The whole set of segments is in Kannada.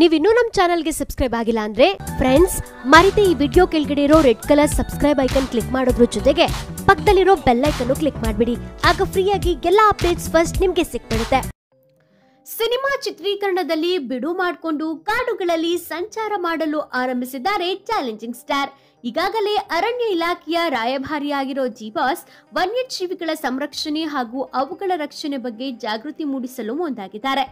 ನೀವಿನ್ನೂ ನಮ್ಮ ಚಾನಲ್ಗೆ ಸಬ್ಸ್ಕ್ರೈಬ್ ಆಗಿಲ್ಲ ಅಂದ್ರೆ ಫ್ರೆಂಡ್ಸ್ ಮರಿತೆ ಈ ವಿಡಿಯೋ ಕೆಳಗಡೆ ಇರೋ red colour subscribe icon click ಮಾಡೋದ್ರ ಜೊತೆಗೆ ಪಕ್ಕದಲ್ಲಿರೋ ಬೆಲ್ ಐಕನ್ ಕ್ಲಿಕ್ ಮಾಡ್ಬಿಡಿ. ಆಗ ಫ್ರೀಯಾಗಿ ಎಲ್ಲಾ ಅಪ್ಡೇಟ್ಸ್ ಫಸ್ಟ್ ನಿಮ್ಗೆ ಸಿಕ್ಬಿಡುತ್ತೆ. ಸಿನಿಮಾ ಚಿತ್ರೀಕರಣದಲ್ಲಿ ಬಿಡು ಮಾಡಿಕೊಂಡು ಕಾಡುಗಳಲ್ಲಿ ಸಂಚಾರ ಮಾಡಲು ಆರಂಭಿಸಿದ್ದಾರೆ ಚಾಲೆಂಜಿಂಗ್ ಸ್ಟಾರ್. ಈಗಾಗಲೇ ಅರಣ್ಯ ಇಲಾಖೆಯ ರಾಯಭಾರಿಯಾಗಿರೋ ಜೀವಾಸ್, ವನ್ಯಜೀವಿಗಳ ಸಂರಕ್ಷಣೆ ಹಾಗೂ ಅವುಗಳ ರಕ್ಷಣೆ ಬಗ್ಗೆ ಜಾಗೃತಿ ಮೂಡಿಸಲು ಮುಂದಾಗಿದ್ದಾರೆ.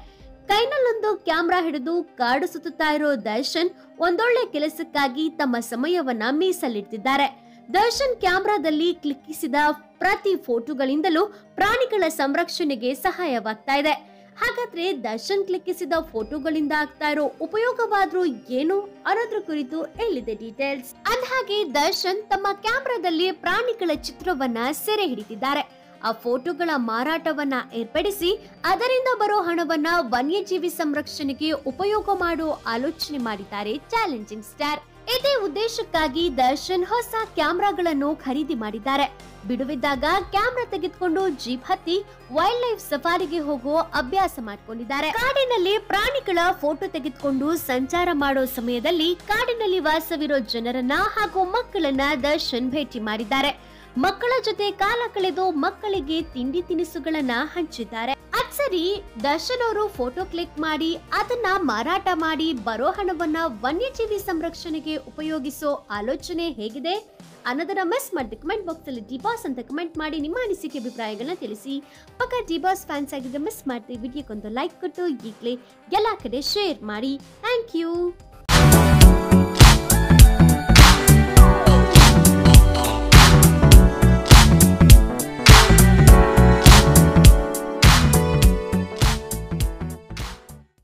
ಕೈನಲ್ಲೊಂದು ಕ್ಯಾಮ್ರಾ ಹಿಡಿದು ಕಾಡು ಸುತ್ತುತ್ತಾ ಇರೋ ದರ್ಶನ್ ಒಂದೊಳ್ಳೆ ಕೆಲಸಕ್ಕಾಗಿ ತಮ್ಮ ಸಮಯವನ್ನ ಮೀಸಲಿಡ್ತಿದ್ದಾರೆ. ದರ್ಶನ್ ಕ್ಯಾಮ್ರಾದಲ್ಲಿ ಕ್ಲಿಕ್ಕಿಸಿದ ಪ್ರತಿ ಫೋಟೋಗಳಿಂದಲೂ ಪ್ರಾಣಿಗಳ ಸಂರಕ್ಷಣೆಗೆ ಸಹಾಯವಾಗ್ತಾ ಇದೆ. ಹಾಗಾದ್ರೆ ದರ್ಶನ್ ಕ್ಲಿಕ್ಕಿಸಿದ ಫೋಟೋಗಳಿಂದ ಆಗ್ತಾ ಇರೋ ಉಪಯೋಗವಾದ್ರೂ ಏನು? ಅನ್ನೋದ್ರ ಕುರಿತು ಎಲ್ಲಿದೆ ಡೀಟೇಲ್ಸ್. ಅಂದಹಾಗೆ ದರ್ಶನ್ ತಮ್ಮ ಕ್ಯಾಮ್ರಾದಲ್ಲಿ ಪ್ರಾಣಿಗಳ ಚಿತ್ರವನ್ನ ಸೆರೆ ಹಿಡಿದಿದ್ದಾರೆ ಆ ಫೋಟೋಗಳ ಮಾರಾಟವನ್ನ ಏರ್ಪಡಿಸಿ ಅದರಿಂದ ಬರೋ ಹಣವನ್ನ ವನ್ಯಜೀವಿ ಸಂರಕ್ಷಣೆಗೆ ಉಪಯೋಗ ಮಾಡೋ ಆಲೋಚನೆ ಮಾಡಿದ್ದಾರೆ ಚಾಲೆಂಜಿಂಗ್ ಸ್ಟಾರ್. ಇದೇ ಉದ್ದೇಶಕ್ಕಾಗಿ ದರ್ಶನ್ ಹೊಸ ಕ್ಯಾಮ್ರಾಗಳನ್ನು ಖರೀದಿ ಮಾಡಿದ್ದಾರೆ. ಬಿಡುವಿದ್ದಾಗ ಕ್ಯಾಮ್ರಾ ತೆಗೆದುಕೊಂಡು ಜೀಪ್ ಹತ್ತಿ ವೈಲ್ಡ್ ಲೈಫ್ ಸಫಾರಿಗೆ ಹೋಗೋ ಅಭ್ಯಾಸ ಮಾಡ್ಕೊಂಡಿದ್ದಾರೆ. ಕಾಡಿನಲ್ಲಿ ಪ್ರಾಣಿಗಳ ಫೋಟೋ ತೆಗೆದುಕೊಂಡು ಸಂಚಾರ ಮಾಡೋ ಸಮಯದಲ್ಲಿ ಕಾಡಿನಲ್ಲಿ ವಾಸವಿರೋ ಜನರನ್ನ ಹಾಗೂ ಮಕ್ಕಳನ್ನ ದರ್ಶನ್ ಭೇಟಿ ಮಾಡಿದ್ದಾರೆ. ಮಕ್ಕಳ ಜೊತೆ ಕಾಲ ಕಳೆದು ಮಕ್ಕಳಿಗೆ ತಿಂಡಿ ತಿನಿಸುಗಳನ್ನ ಹಂಚಿದ್ದಾರೆ. ಅಚ್ಚರಿ ದರ್ಶನ್ ಅವರು ಫೋಟೋ ಕ್ಲಿಕ್ ಮಾಡಿ ಅದನ್ನ ಮಾರಾಟ ಮಾಡಿ ಬರೋ ಹಣವನ್ನ ವನ್ಯಜೀವಿ ಸಂರಕ್ಷಣೆಗೆ ಉಪಯೋಗಿಸೋ ಆಲೋಚನೆ ಹೇಗಿದೆ? ಅನ್ನೋದನ್ನ ಮಿಸ್ ಮಾಡಿದೆ ಕಮೆಂಟ್ ಬಾಕ್ಸ್ ಅಲ್ಲಿ ಡಿಬಾಸ್ ಅಂತ ಕಮೆಂಟ್ ಮಾಡಿ ನಿಮ್ಮ ಅನಿಸಿಕೆ ಅಭಿಪ್ರಾಯಗಳನ್ನ ತಿಳಿಸಿ. ಪಕ್ಕ ಡಿಬಾಸ್ ಫ್ಯಾನ್ಸ್ ಆಗಿದ್ರೆ ಮಿಸ್ ಮಾಡ್ತೀವಿ. ವಿಡಿಯೋಕ್ಕೊಂದು ಲೈಕ್ ಕೊಟ್ಟು ಈಗಲೇ ಎಲ್ಲ ಕಡೆ ಶೇರ್ ಮಾಡಿ. Thank you